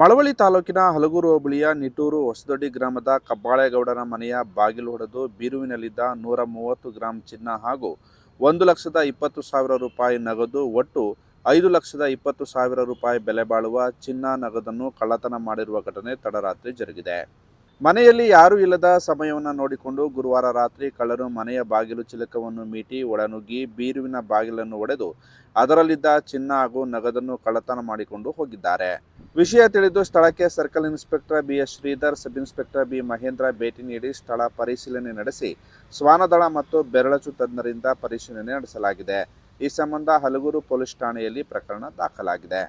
ಮಳವಳ್ಳಿ ತಾಲೂಕಿನ ಹಲಗೂರು ಹೋಬಳಿಯ ನಿಟ್ಟೂರು ಹೊಸದೊಡ್ಡಿ ಗ್ರಾಮದ ಕಬ್ಬಾಳೇಗೌಡರ ಮನೆಯ ಬಾಗಿಲು ಹೊಡೆದು ಬೀರುವಿನಲ್ಲಿದ್ದ ನೂರ ಮೂವತ್ತು ಗ್ರಾಂ ಚಿನ್ನ ಹಾಗೂ ಒಂದು ಲಕ್ಷದ ಇಪ್ಪತ್ತು ಸಾವಿರ ರೂಪಾಯಿ ನಗದು ಒಟ್ಟು ಐದು ಲಕ್ಷದ ಇಪ್ಪತ್ತು ಸಾವಿರ ರೂಪಾಯಿ ಬೆಲೆ ಬಾಳುವ ಚಿನ್ನ ನಗದನ್ನು ಕಳ್ಳತನ ಮಾಡಿರುವ ಘಟನೆ ತಡರಾತ್ರಿ ಜರುಗಿದೆ. ಮನೆಯಲ್ಲಿ ಯಾರೂ ಇಲ್ಲದ ಸಮಯವನ್ನು ನೋಡಿಕೊಂಡು ಗುರುವಾರ ರಾತ್ರಿ ಕಳ್ಳರು ಮನೆಯ ಬಾಗಿಲು ಚಿಲಕವನ್ನು ಮೀಟಿ ಒಳನುಗ್ಗಿ ಬೀರುವಿನ ಬಾಗಿಲನ್ನು ಒಡೆದು ಅದರಲ್ಲಿದ್ದ ಚಿನ್ನ ಹಾಗೂ ನಗದನ್ನು ಕಳ್ಳತನ ಮಾಡಿಕೊಂಡು ಹೋಗಿದ್ದಾರೆ. ವಿಷಯ ತಿಳಿದು ಸ್ಥಳಕ್ಕೆ circle inspector B S Shridhar, sub inspector B Mahendra ಭೇಟಿ ನೀಡಿ ಸ್ಥಳ ಪರಿಶೀಲನೆ ನಡೆಸಿ ಶ್ವಾನದಳ ಮತ್ತು ಬೆರಳಚು ತಜ್ಞರಿಂದ ಪರಿಶೀಲನೆ ನಡೆಸಲಾಗಿದೆ. ಈ ಸಂಬಂಧ ಹಲಗೂರು ಪೊಲೀಸ್ ಠಾಣೆಯಲ್ಲಿ ಪ್ರಕರಣ ದಾಖಲಾಗಿದೆ.